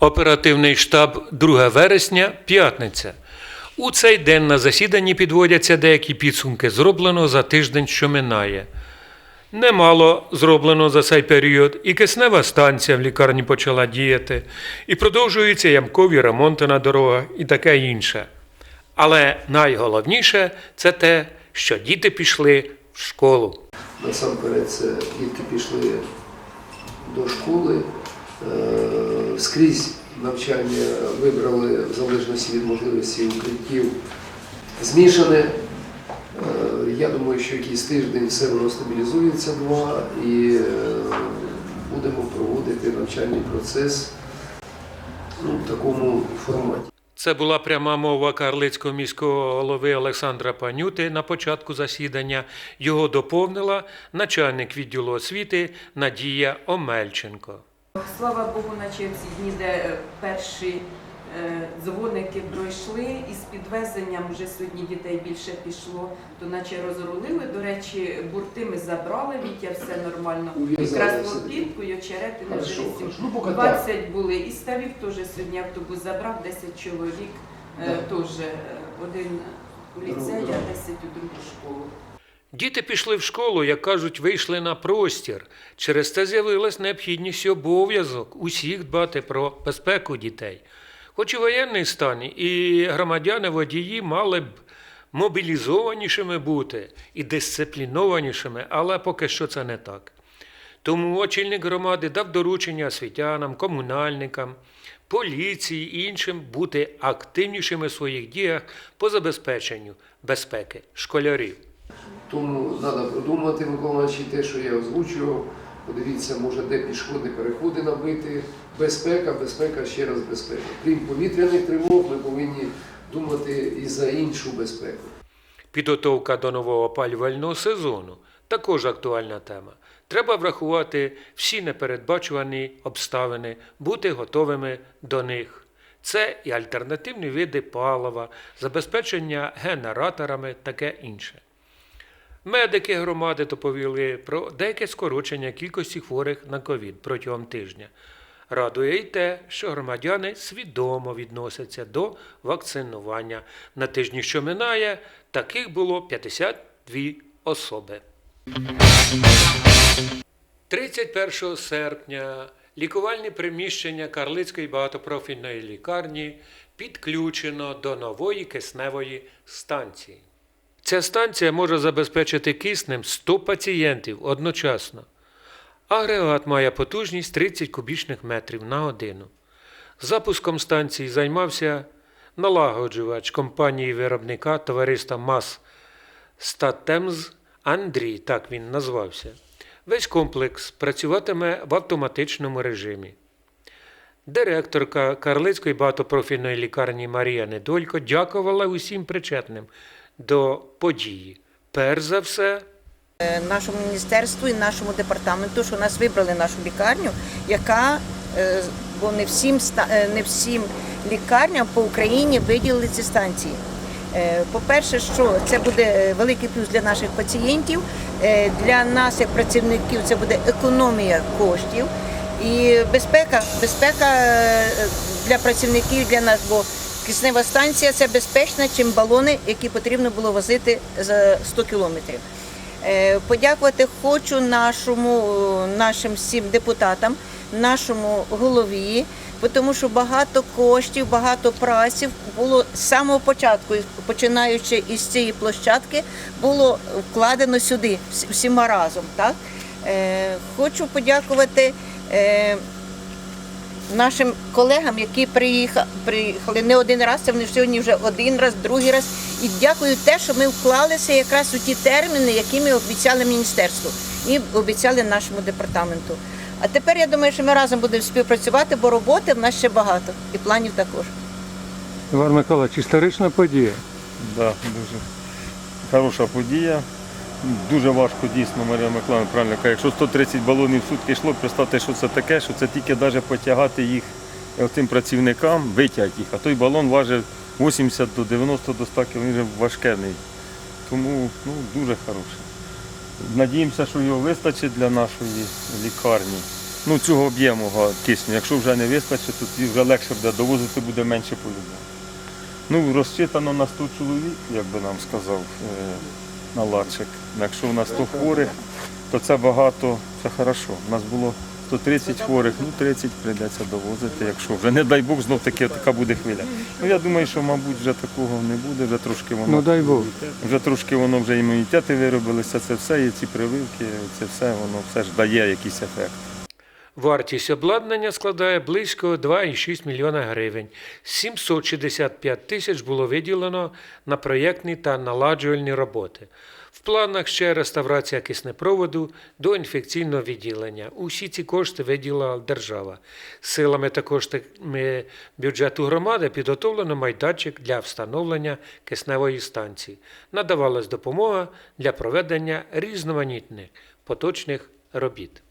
Оперативний штаб 2 вересня, п'ятниця. У цей день на засіданні підводяться деякі підсумки зроблено за тиждень, що минає. Немало зроблено за цей період, і киснева станція в лікарні почала діяти, і продовжуються ямкові ремонти на дорогах і таке інше. Але найголовніше це те, що діти пішли в школу. Насамперед це дітки пішли до школи, скрізь навчання вибрали в залежності від можливості укриттів змішане. Е, Я думаю, що якийсь тиждень все воно стабілізується два і е, будемо проводити навчальний процес ну, в такому форматі. Це була пряма мова Карлицького міського голови Олександра Панюти на початку засідання. Його доповнила начальник відділу освіти Надія Омельченко. Слава Богу, наче в ці дні, де е, перші е, дзвоники пройшли, і з підвезенням вже сьогодні дітей більше пішло, то наче розрулили. До речі, бурти ми забрали, Вітя все нормально. Якраз плотітку і очеретини вже Хорошо, вісім. хорошо. Ну, поки так. 20 були. І ставів теж сьогодні автобус забрав, 10 чоловік. е. Теж один у ліцеї, а 10 у другу школу. Діти пішли в школу, як кажуть, вийшли на простір. Через це з'явилась необхідність і обов'язок усіх дбати про безпеку дітей. Хоч і воєнний стан, і громадяни водії мали б мобілізованішими бути і дисциплінованішими, але поки що це не так. Тому очільник громади дав доручення освітянам, комунальникам, поліції і іншим бути активнішими в своїх діях по забезпеченню безпеки школярів. Тому треба продумати, Микола те, що я озвучував. Подивіться, може, де пішохідні переходи набити. Безпека, безпека, ще раз безпека. Крім повітряних тривог, ми повинні думати і за іншу безпеку. Підготовка до нового опалювального сезону також актуальна тема. Треба врахувати всі непередбачувані обставини, бути готовими до них. Це і альтернативні види палива, забезпечення генераторами, таке інше. Медики громади доповіли про деяке скорочення кількості хворих на ковід протягом тижня. Радує й те, що громадяни свідомо відносяться до вакцинування. На тижні, що минає, таких було 52 особи. 31 серпня лікувальні приміщення Карлицької багатопрофільної лікарні підключено до нової кисневої станції. Ця станція може забезпечити киснем 100 пацієнтів одночасно. Агрегат має потужність 30 кубічних метрів на годину. Запуском станції займався налагоджувач компанії виробника товариства МАС Статемз Андрій, так він назвався. Весь комплекс працюватиме в автоматичному режимі. Директорка Карлицької багатопрофільної лікарні Марія Недолько дякувала усім причетним до події. Перш за все, нашому міністерству і нашому департаменту, що нас вибрали нашу лікарню, яка е, бо не всім е, не всім лікарням по Україні виділили ці станції. Е, По-перше, що це буде е, великий плюс для наших пацієнтів, е, для нас, як працівників, це буде економія коштів і безпека, безпека е, для працівників, для нас, бо киснева станція це безпечна, чим балони, які потрібно було возити за 100 кілометрів. Е, Подякувати хочу нашому, е, нашим всім депутатам, нашому голові, тому що багато коштів, багато праці було з самого початку, починаючи із цієї площадки, було вкладено сюди всіма разом. Так? Е, Хочу подякувати. Нашим колегам, які приїха- приїхали не один раз, це вони сьогодні вже один раз, другий раз. І дякую те, що ми вклалися якраз у ті терміни, які ми обіцяли міністерству і обіцяли нашому департаменту. А тепер я думаю, що ми разом будемо співпрацювати, бо роботи в нас ще багато і планів також. Іван Миколаївич, історична подія. Да, дуже хороша подія. Дуже важко дійсно, Марія Миколаївна правильно каже. Якщо 130 балонів в сутки йшло, представте, що це таке, що це тільки навіть потягати їх цим працівникам, витягти їх. А той балон важить 80 до 90 до 100 кг, він вже важкений. Тому ну, дуже хороше. Надіємося, що його вистачить для нашої лікарні. ну, цього об'єму кисню. Якщо вже не вистачить, то вже легше буде довозити, буде менше по-любому. Ну, розчитано на 100 чоловік, як би нам сказав е, наладчик. Якщо у нас 100 хворих, то це багато, це хорошо. У нас було 130 хворих, ну 30 прийдеться довозити, якщо вже не дай Бог, знов таки така буде хвиля. Ну я думаю, що мабуть вже такого не буде, вже трошки воно. Ну дай Бог. Вже трошки воно вже імунітети виробилися, це все, і ці прививки, це все, воно все ж дає якийсь ефект. Вартість обладнання складає близько 2,6 мільйона гривень. 765 тисяч було виділено на проєктні та наладжувальні роботи. В планах ще реставрація киснепроводу до інфекційного відділення. Усі ці кошти виділила держава. Силами та коштами бюджету громади підготовлено майданчик для встановлення кисневої станції. Надавалась допомога для проведення різноманітних поточних робіт.